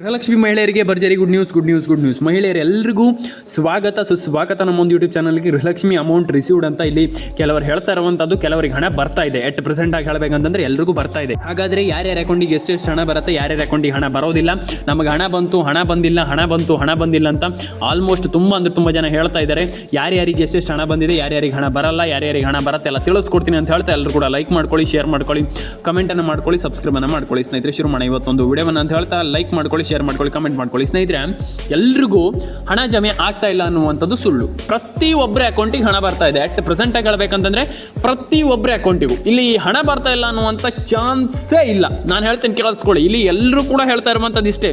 ಗೃಹಲಕ್ಷ್ಮಿ ಮಹಿಳೆಯರಿಗೆ ಭರ್ಜರಿ good news good news good news ಮಹಿಳೆಯರೆಲ್ಲರಿಗೂ ಸ್ವಾಗತ, ಸುಸ್ವಾಗತ. ನಮ್ಮ ಒಂದು ಯೂಟ್ಯೂಬ್ ಚಾನಲ್ಗೆ ಗೃಹಲಕ್ಷ್ಮಿ ಅಮೌಂಟ್ ರಿಸೀವ್ಡ್ ಅಂತ ಇಲ್ಲಿ ಕೆಲವರು ಹೇಳ್ತಾ ಇರುವಂಥದ್ದು ಕೆಲವರಿಗೆ ಹಣ ಬರ್ತಾ ಇದೆ. ಎಟ್ ಪ್ರೆಸೆಂಟ್ ಆಗಿ ಹೇಳಬೇಕಂತಂದ್ರೆ ಎಲ್ಲರಿಗೂ ಬರ್ತಾ ಇದೆ. ಹಾಗಾದ್ರೆ ಯಾರ್ಯಾರ ಅಕೌಂಟಿಗೆ ಎಷ್ಟೆಷ್ಟು ಹಣ ಬರುತ್ತೆ, ಯಾರ್ಯಾರ ಅಕೌಂಟಿಗೆ ಹಣ ಬರೋದಿಲ್ಲ. ನಮಗೆ ಹಣ ಬಂತು, ಹಣ ಬಂದಿಲ್ಲ, ಹಣ ಬಂತು, ಹಣ ಬಂದಿಲ್ಲ ಅಂತ ಆಲ್ಮೋಸ್ಟ್ ತುಂಬ ಅಂದರೆ ತುಂಬ ಜನ ಹೇಳ್ತಾ ಇದ್ದಾರೆ. ಯಾರ್ಯಾರಿಗೆ ಎಷ್ಟೆಷ್ಟು ಹಣ ಬಂದಿದೆ, ಯಾರ್ಯಾರಿಗೆ ಹಣ ಬರಲ್ಲ, ಯಾರ್ಯಾರಿಗೆ ಹಣ ಬರುತ್ತೆ ಎಲ್ಲ ತಿಳಿಸ್ಕೊಡ್ತೀನಿ ಅಂತ ಹೇಳ್ತಾ ಎಲ್ಲರೂ ಕೂಡ ಲೈಕ್ ಮಾಡ್ಕೊಳ್ಳಿ ಶೇರ್ ಮಾಡ್ಕೊಳ್ಳಿ ಕಮೆಂಟನ್ನು ಮಾಡ್ಕೊಳ್ಳಿ ಸಬ್ಸ್ಕ್ರೈಬನ್ನು ಮಾಡ್ಕೊಳ್ಳಿ. ಸ್ನೇಹಿತರೆ, ಶುರು ಮಾಡಿ ಇವತ್ತೊಂದು ವಿಡಿಯೋವನ್ನು ಅಂತ ಹೇಳ್ತಾ ಲೈಕ್ ಮಾಡ್ಕೊಳ್ಳಿ ಶೇರ್ ಮಾಡ್ಕೊಳ್ಳಿ ಕಮೆಂಟ್ ಮಾಡ್ಕೊಳ್ಳಿ. ಸ್ನೇಹಿತರೆ, ಎಲ್ರಿಗೂ ಹಣ ಜಮೆ ಆಗ್ತಾ ಇಲ್ಲ ಅನ್ನುವಂಥದ್ದು ಸುಳ್ಳು. ಪ್ರತಿ ಒಬ್ಬರ ಅಕೌಂಟಿಗೆ ಹಣ ಬರ್ತಾ ಇದೆ. ಅಟ್ ಪ್ರೆಸೆಂಟ್ ಆಗಿ ಹೇಳಬೇಕಂತಂದ್ರೆ ಪ್ರತಿ ಒಬ್ಬರ ಅಕೌಂಟಿಗೂ ಇಲ್ಲಿ ಹಣ ಬರ್ತಾ ಇಲ್ಲ ಅನ್ನುವಂಥ ಚಾನ್ಸೇ ಇಲ್ಲ. ನಾನು ಹೇಳ್ತೇನೆ ಕೇಳಿಸ್ಕೊಳ್ಳಿ. ಇಲ್ಲಿ ಎಲ್ಲರೂ ಕೂಡ ಹೇಳ್ತಾ ಇರುವಂಥದ್ದು ಇಷ್ಟೇ.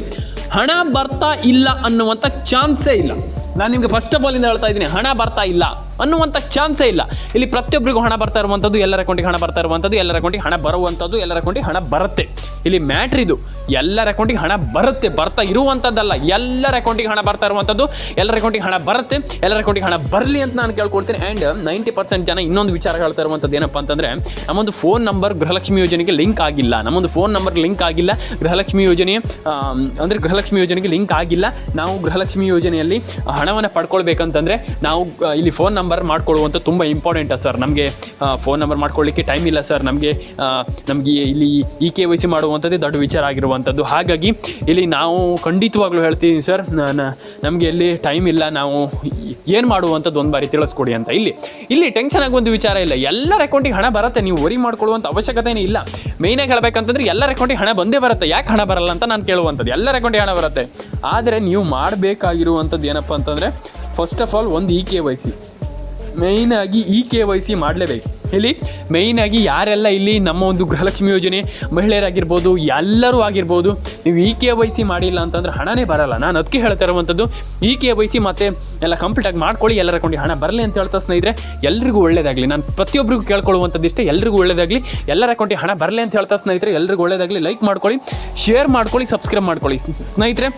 ಹಣ ಬರ್ತಾ ಇಲ್ಲ ಅನ್ನುವಂಥ ಚಾನ್ಸೇ ಇಲ್ಲ. ನಾನು ನಿಮಗೆ ಫಸ್ಟ್ ಆಫ್ ಆಲ್ ಇಂದ ಹೇಳ್ತಾ ಇದ್ದೀನಿ, ಹಣ ಬರ್ತಾ ಇಲ್ಲ. ಅನ್ನುವಂಥ ಚಾನ್ಸೇ ಇಲ್ಲ. ಇಲ್ಲಿ ಪ್ರತಿಯೊಬ್ಬರಿಗೂ ಹಣ ಬರ್ತಾ ಇರುವಂಥದ್ದು ಎಲ್ಲರ ಅಕೌಂಟಿಗೆ ಹಣ ಬರ್ತಾ ಇರುವಂಥದ್ದು, ಎಲ್ಲರ ಅಕೌಂಟಿಗೆ ಹಣ ಬರುವಂಥದ್ದು, ಎಲ್ಲರ ಅಕೌಂಟಿಗೆ ಹಣ ಬರುತ್ತೆ. ಇಲ್ಲಿ ಮ್ಯಾಟ್ರ್ ಇದು. ಎಲ್ಲರ ಅಕೌಂಟಿಗೆ ಹಣ ಬರುತ್ತೆ, ಬರ್ತಾ ಇರುವಂಥದ್ದಲ್ಲ. ಎಲ್ಲರ ಅಕೌಂಟಿಗೆ ಹಣ ಬರ್ತಾ ಇರುವಂಥದ್ದು, ಎಲ್ಲರ ಅಕೌಂಟಿಗೆ ಹಣ ಬರುತ್ತೆ, ಎಲ್ಲರ ಅಕೌಂಟಿಗೆ ಹಣ ಬರಲಿ ಅಂತ ನಾನು ಕೇಳ್ಕೊಡ್ತೀನಿ ಆ್ಯಂಡ್ ನೈಂಟಿ ಪರ್ಸೆಂಟ್ ಜನ ಇನ್ನೊಂದು ವಿಚಾರ ಹೇಳ್ತಾ ಇರುವಂಥದ್ದು ಏನಪ್ಪ ಅಂತಂದರೆ, ನಮ್ಮೊಂದು ಫೋನ್ ನಂಬರ್ ಗೃಹಲಕ್ಷ್ಮಿ ಯೋಜನೆಗೆ ಲಿಂಕ್ ಆಗಿಲ್ಲ. ನಮ್ಮೊಂದು ಫೋನ್ ನಂಬರ್ ಲಿಂಕ್ ಆಗಿಲ್ಲ. ಗೃಹಲಕ್ಷ್ಮಿ ಯೋಜನೆ ಅಂದರೆ ಗೃಹಲಕ್ಷ್ಮಿ ಯೋಜನೆಗೆ ಲಿಂಕ್ ಆಗಿಲ್ಲ. ನಾವು ಗೃಹಲಕ್ಷ್ಮಿ ಯೋಜನೆಯಲ್ಲಿ ಹಣವನ್ನು ಪಡ್ಕೊಳ್ಬೇಕಂತಂದರೆ ನಾವು ಇಲ್ಲಿ ಫೋನ್ ನಂಬರ್ ಮಾಡ್ಕೊಳ್ಳುವಂಥ ತುಂಬ ಇಂಪಾರ್ಟೆಂಟ್ ಸರ್ ನಮಗೆ ಫೋನ್ ನಂಬರ್ ಮಾಡ್ಕೊಳ್ಳಿಕ್ಕೆ ಟೈಮ್ ಇಲ್ಲ ಸರ್ ನಮಗೆ ನಮಗೆ ಇಲ್ಲಿ ಇ ಕೆ ವೈ ಸಿ ಮಾಡುವಂಥದ್ದೇ ದೊಡ್ಡ ವಿಚಾರ ಆಗಿರುವಂಥದ್ದು. ಹಾಗಾಗಿ ಇಲ್ಲಿ ನಾವು ಖಂಡಿತವಾಗ್ಲೂ ಹೇಳ್ತೀನಿ ಸರ್ ನಮಗೆ ಇಲ್ಲಿ ಟೈಮ್ ಇಲ್ಲ. ನಾವು ಏನು ಮಾಡುವಂಥದ್ದು ಒಂದು ಬಾರಿ ತಿಳಿಸ್ಕೊಡಿ ಅಂತ. ಇಲ್ಲಿ ಇಲ್ಲಿ ಟೆನ್ಷನ್ ಆಗುವಂಥ ವಿಚಾರ ಇಲ್ಲ. ಎಲ್ಲರ ಅಕೌಂಟಿಗೆ ಹಣ ಬರುತ್ತೆ. ನೀವು ವರಿ ಮಾಡ್ಕೊಳ್ಳುವಂಥ ಅವಶ್ಯಕತೆನೇ ಇಲ್ಲ. ಮೇಯ್ನಾಗಿ ಹೇಳಬೇಕಂತಂದ್ರೆ ಎಲ್ಲರ ಅಕೌಂಟಿಗೆ ಹಣ ಬಂದೇ ಬರುತ್ತೆ. ಯಾಕೆ ಹಣ ಬರಲ್ಲ ಅಂತ ನಾನು ಕೇಳುವಂಥದ್ದು. ಎಲ್ಲರ ಅಕೌಂಟಿಗೆ ಹಣ ಬರುತ್ತೆ. ಆದರೆ ನೀವು ಮಾಡಬೇಕಾಗಿರುವಂಥದ್ದು ಏನಪ್ಪ ಅಂತಂದರೆ ಫಸ್ಟ್ ಆಫ್ ಆಲ್ ಒಂದು ಇ ಕೆ ವೈ ಸಿ ಮೇಯ್ನಾಗಿ ಇ ಕೆ ವೈ ಸಿ ಮಾಡಲೇಬೇಕು. ಇಲ್ಲಿ ಮೇಯ್ನಾಗಿ ಯಾರೆಲ್ಲ ಇಲ್ಲಿ ನಮ್ಮ ಒಂದು ಗೃಹಲಕ್ಷ್ಮಿ ಯೋಜನೆ ಮಹಿಳೆಯರಾಗಿರ್ಬೋದು, ಎಲ್ಲರೂ ಆಗಿರ್ಬೋದು, ನೀವು ಇ ಕೆ ವೈ ಸಿ ಮಾಡಿಲ್ಲ ಅಂತಂದ್ರೆ ಹಣನೇ ಬರಲ್ಲ. ನಾನು ಅದಕ್ಕೆ ಹೇಳ್ತಾ ಇರುವಂಥದ್ದು ಇ ಕೆ ವೈ ಸಿ ಮತ್ತೆ ಎಲ್ಲ ಕಂಪ್ಲೀಟಾಗಿ ಮಾಡ್ಕೊಳ್ಳಿ, ಎಲ್ಲರ ಕೊಂಡು ಹಣ ಬರಲಿ ಅಂತ ಹೇಳ್ತಾ ಸ್ನೇಹಿತರೆ, ಎಲ್ರಿಗೂ ಒಳ್ಳೇದಾಗಲಿ. ನಾನು ಪ್ರತಿಯೊಬ್ಬರಿಗೂ ಕೇಳ್ಕೊಳ್ಳುವಂಥದ್ದು ಇಷ್ಟೇ, ಎಲ್ರಿಗೂ ಒಳ್ಳೇದಾಗಲಿ. ಎಲ್ಲರ ಅಕೌಂಟಿಗೆ ಹಣ ಬರಲಿ ಅಂತ ಹೇಳ್ತಾ ಸ್ನೇಹಿತರೆ, ಎಲ್ರಿಗೂ ಒಳ್ಳೇದಾಗಲಿ. ಲೈಕ್ ಮಾಡ್ಕೊಳ್ಳಿ ಶೇರ್ ಮಾಡ್ಕೊಳ್ಳಿ ಸಬ್ಸ್ಕ್ರೈಬ್ ಮಾಡ್ಕೊಳ್ಳಿ. ಸ್ನೇಹಿತರೆ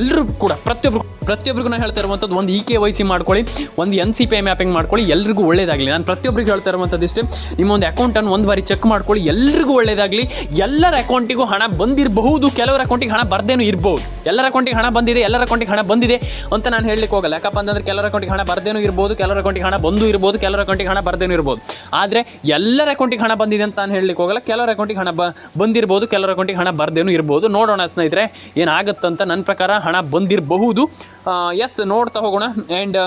ಎಲ್ಲರೂ ಕೂಡ ಪ್ರತಿಯೊಬ್ಬರು ಪ್ರತಿಯೊಬ್ಬರಿಗೂ ನಾನು ಹೇಳ್ತಾ ಇರುವಂಥದ್ದು ಒಂದು ಇ ಕೆ ವೈ ಸಿ ಮಾಡ್ಕೊಳ್ಳಿ, ಒಂದು N C P I mapping ಮಾಡ್ಕೊಳ್ಳಿ ಎಲ್ಲರಿಗೂ ಒಳ್ಳೇದಾಗಲಿ. ನಾನು ಪ್ರತಿಯೊಬ್ಬರಿಗೆ ಹೇಳ್ತಾ ಇರುವಂಥದ್ದು ಇಷ್ಟೇ. ನಿಮ್ಮ ಒಂದು ಅಕೌಂಟನ್ನು ಒಂದು ಬಾರಿ ಚೆಕ್ ಮಾಡ್ಕೊಳ್ಳಿ ಎಲ್ಲರಿಗೂ ಒಳ್ಳೇದಾಗಲಿ. ಎಲ್ಲರ ಅಕೌಂಟಿಗೂ ಹಣ ಬಂದಿರಬಹುದು, ಕೆಲವರ ಅಕೌಂಟಿಗೆ ಹಣ ಬರ್ದೇನೂ ಇರ್ಬೋದು. ಎಲ್ಲರ ಅಕೌಂಟಿಗೆ ಹಣ ಬಂದಿದೆ, ಎಲ್ಲರ ಅಕೌಂಟಿಗೆ ಹಣ ಬಂದಿದೆ ಅಂತ ನಾನು ಹೇಳಲಿಕ್ಕೆ ಹೋಗಲ್ಲ. ಯಾಕಪ್ಪ ಅಂತಂದ್ರೆ ಕೆಲವರ ಅಕೌಂಟಿಗೆ ಹಣ ಬರ್ದೇನೂ ಇರ್ಬೋದು, ಕೆಲವರ ಅಕೌಂಟಿಗೆ ಹಣ ಬಂದು ಇರ್ಬೋದು, ಕೆಲವರ ಅಕೌಂಟಿಗೆ ಹಣ ಬರ್ದೇನೂ ಇರ್ಬೋದು. ಆದರೆ ಎಲ್ಲರ ಅಕೌಂಟಿಗೆ ಹಣ ಬಂದಿದೆ ಅಂತ ನಾನು ಹೇಳಲಿಕ್ಕೆ ಹೋಗಲ್ಲ. ಕೆಲವರ ಅಕೌಂಟಿಗೆ ಹಣ ಬಂದಿರ್ಬೋದು, ಕೆಲವರ ಅಕೌಂಟಿಗೆ ಹಣ ಬರ್ದೇನೂ ಇರ್ಬೋದು. ನೋಡೋಣ ಸ್ನೇಹಿತರೆ, ಏನಾಗುತ್ತಂತ ನನ್ನ ಪ್ರಕಾರ ಹಣ ಬಂದಿರಬಹುದು. ಎಸ್ ನೋಡ್ತಾ ಹೋಗೋಣ. ಆ್ಯಂಡ್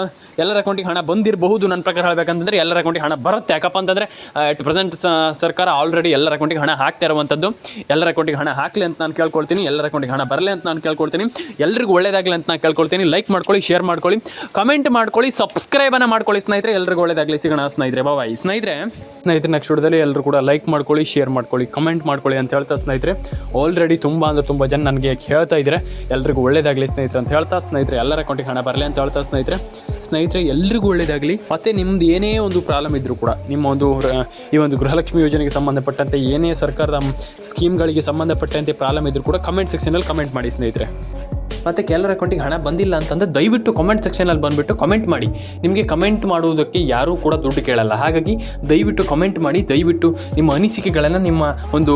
ಎಲ್ಲರ ಅಕೌಂಟಿಗೆ ಹಣ ಬಂದಿರಬಹುದು ನನ್ನ ಪ್ರಕಾರ ಹೇಳಬೇಕಂತಂದ್ರೆ ಎಲ್ಲರ ಅಕೌಂಟಿಗೆ ಹಣ ಬರುತ್ತೆ. ಯಾಕಪ್ಪ ಅಂತಂದರೆ ಎಟ್ ಪ್ರೆಸೆಂಟ್ ಸರ್ಕಾರ ಆಲ್ರೆಡಿ ಎಲ್ಲರ ಅಕೌಂಟಿಗೆ ಹಣ ಹಾಕ್ತಾ ಇರುವಂಥದ್ದು ಎಲ್ಲರ ಅಕೌಂಟಿಗೆ ಹಣ ಹಾಕಲಿ ಅಂತ ನಾನು ಕೇಳ್ಕೊಳ್ತೀನಿ. ಎಲ್ಲರ ಅಕೌಂಟಿಗೆ ಹಣ ಬರಲಿ ಅಂತ ನಾನು ಕೇಳ್ಕೊಳ್ತೀನಿ. ಎಲ್ರಿಗೂ ಒಳ್ಳೇದಾಗಲಿ ಅಂತ ನಾನು ಕೇಳ್ಕೊಳ್ತೀನಿ. ಲೈಕ್ ಮಾಡ್ಕೊಳ್ಳಿ ಶೇರ್ ಮಾಡ್ಕೊಳ್ಳಿ. ಕಮೆಂಟ್ ಮಾಡ್ಕೊಳ್ಳಿ ಸಬ್ಸ್ಕ್ರೈಬನ್ನು ಮಾಡ್ಕೊಳ್ಳಿ ಸ್ನೇಹಿತರೆ. ಎಲ್ಲರಿಗೂ ಒಳ್ಳೇದಾಗಲಿ. ಸಿಗೋಣ ಸ್ನೇಹಿತರೆ. ಬಾಯ್ ಸ್ನೇಹಿತರೆ ಸ್ನೇಹಿತರೆ ನೆಕ್ಸ್ಟ್ ವಿಡಿಯೋದಲ್ಲಿ ಎಲ್ಲರೂ ಕೂಡ ಲೈಕ್ ಮಾಡ್ಕೊಳ್ಳಿ ಶೇರ್ ಮಾಡ್ಕೊಳ್ಳಿ ಕಮೆಂಟ್ ಮಾಡ್ಕೊಳ್ಳಿ ಅಂತ ಹೇಳ್ತಾ ಸ್ನೇಹಿತರೆ. ಆಲ್ರೆಡಿ ತುಂಬ ಅಂದರೆ ತುಂಬ ಜನ ನನಗೆ ಹೇಳ್ತಾ ಇದ್ದಾರೆ. ಎಲ್ರಿಗೂ ಒಳ್ಳೇದಾಗಲಿ ಸ್ನೇಹಿತರೆ ಅಂತ ಹೇಳ್ತಾ ಸ್ನೇಹಿತರೆ. ಎಲ್ಲರ ಅಕೌಂಟಿಗೆ ಹಣ ಬರಲಿ ಅಂತ ಹೇಳ್ತಾ ಸ್ನೇಹಿತರೆ. ಸ್ನೇಹಿತರೆ, ಎಲ್ರಿಗೂ ಒಳ್ಳೇದಾಗಲಿ. ಮತ್ತೆ ನಿಮ್ದು ಏನೇ ಒಂದು ಪ್ರಾಬ್ಲಮ್ ಇದ್ದರೂ ಕೂಡ, ನಿಮ್ಮ ಒಂದು ಈ ಒಂದು ಗೃಹಲಕ್ಷ್ಮಿ ಯೋಜನೆಗೆ ಸಂಬಂಧಪಟ್ಟಂತೆ, ಏನೇ ಸರ್ಕಾರದ ಸ್ಕೀಮ್ಗಳಿಗೆ ಸಂಬಂಧಪಟ್ಟಂತೆ ಪ್ರಾಬ್ಲಮ್ ಇದ್ದರೂ ಕೂಡ ಕಮೆಂಟ್ ಸೆಕ್ಷನಲ್ಲಿ ಕಮೆಂಟ್ ಮಾಡಿ ಸ್ನೇಹಿತರೆ. ಮತ್ತು ಕೆಲವರ ಅಕೌಂಟಿಗೆ ಹಣ ಬಂದಿಲ್ಲ ಅಂತಂದರೆ ದಯವಿಟ್ಟು ಕಮೆಂಟ್ ಸೆಕ್ಷನಲ್ಲಿ ಬಂದುಬಿಟ್ಟು ಕಮೆಂಟ್ ಮಾಡಿ. ನಿಮಗೆ ಕಮೆಂಟ್ ಮಾಡುವುದಕ್ಕೆ ಯಾರೂ ಕೂಡ ದುಡ್ಡು ಕೇಳಲ್ಲ. ಹಾಗಾಗಿ ದಯವಿಟ್ಟು ಕಮೆಂಟ್ ಮಾಡಿ, ದಯವಿಟ್ಟು ನಿಮ್ಮ ಅನಿಸಿಕೆಗಳನ್ನು ನಿಮ್ಮ ಒಂದು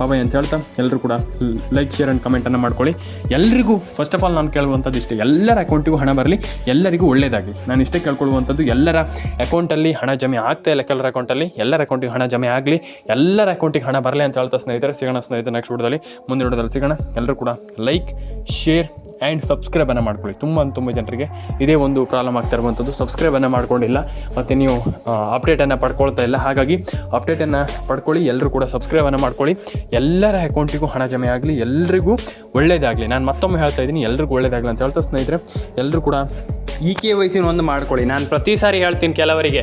ಬಾಬಾಯ್ ಅಂತ ಹೇಳ್ತಾ ಎಲ್ಲರೂ ಕೂಡ ಲೈಕ್ ಶೇರ್ ಆ್ಯಂಡ್ ಕಮೆಂಟನ್ನು ಮಾಡ್ಕೊಳ್ಳಿ. ಎಲ್ಲರಿಗೂ ಫಸ್ಟ್ ಆಫ್ ಆಲ್ ನಾನು ಕೇಳುವಂಥದ್ದು ಇಷ್ಟೇ. ಎಲ್ಲರ ಅಕೌಂಟಿಗೂ ಹಣ ಬರಲಿ. ಎಲ್ಲರಿಗೂ ಒಳ್ಳೆಯದಾಗಿ ನಾನು ಇಷ್ಟೇ ಕೇಳ್ಕೊಳ್ಳುವಂಥದ್ದು ಎಲ್ಲರ ಅಕೌಂಟಲ್ಲಿ ಹಣ ಜಮೆ ಆಗ್ತಾ ಇಲ್ಲ ಕೆಲವರ ಅಕೌಂಟಲ್ಲಿ ಎಲ್ಲರ ಅಕೌಂಟಿಗೆ ಹಣ ಜಮೆ ಆಗಲಿ. ಎಲ್ಲರ ಅಕೌಂಟಿಗೆ ಹಣ ಬರಲಿ ಅಂತ ಹೇಳ್ತಾ ಸ್ನೇಹಿತರೆ. ಸಿಗೋಣ ಸ್ನೇಹಿತರೆ ನೆಕ್ಸ್ಟ್ ವಿಡಿಯೋದಲ್ಲಿ. ಮುಂದಿನ ವಿಡಿಯೋದಲ್ಲಿ ಸಿಗೋಣ. ಎಲ್ಲರೂ ಕೂಡ ಲೈಕ್ ಶೇರ್ ಆ್ಯಂಡ್ ಸಬ್ಸ್ಕ್ರೈಬನ್ನು ಮಾಡ್ಕೊಳ್ಳಿ. ತುಂಬ ತುಂಬ ಜನರಿಗೆ ಇದೇ ಒಂದು ಪ್ರಾಬ್ಲಮ್ ಆಗ್ತಾ ಇರುವಂಥದ್ದು ಸಬ್ಸ್ಕ್ರೈಬನ್ನು ಮಾಡ್ಕೊಂಡಿಲ್ಲ, ಮತ್ತು ನೀವು ಅಪ್ಡೇಟನ್ನು ಪಡ್ಕೊಳ್ತಾ ಇಲ್ಲ. ಹಾಗಾಗಿ ಅಪ್ಡೇಟನ್ನು ಪಡ್ಕೊಳ್ಳಿ ಎಲ್ಲರೂ ಕೂಡ ಸಬ್ಸ್ಕ್ರೈಬನ್ನು ಮಾಡ್ಕೊಳ್ಳಿ. ಎಲ್ಲರ ಅಕೌಂಟಿಗೂ ಹಣ ಜಮೆ ಆಗಲಿ, ಎಲ್ರಿಗೂ ಒಳ್ಳೇದಾಗಲಿ. ನಾನು ಮತ್ತೊಮ್ಮೆ ಹೇಳ್ತಾ ಇದ್ದೀನಿ, ಎಲ್ರಿಗೂ ಒಳ್ಳೇದಾಗಲಿ ಅಂತ ಹೇಳ್ತಾ ಸ್ನೇಹಿತರೆ ಎಲ್ಲರೂ ಕೂಡ ಈ ಕೆ ವಯಸ್ಸಿನ ಒಂದು ಮಾಡ್ಕೊಳ್ಳಿ. ನಾನು ಪ್ರತಿ ಸಾರಿ ಹೇಳ್ತೀನಿ ಕೆಲವರಿಗೆ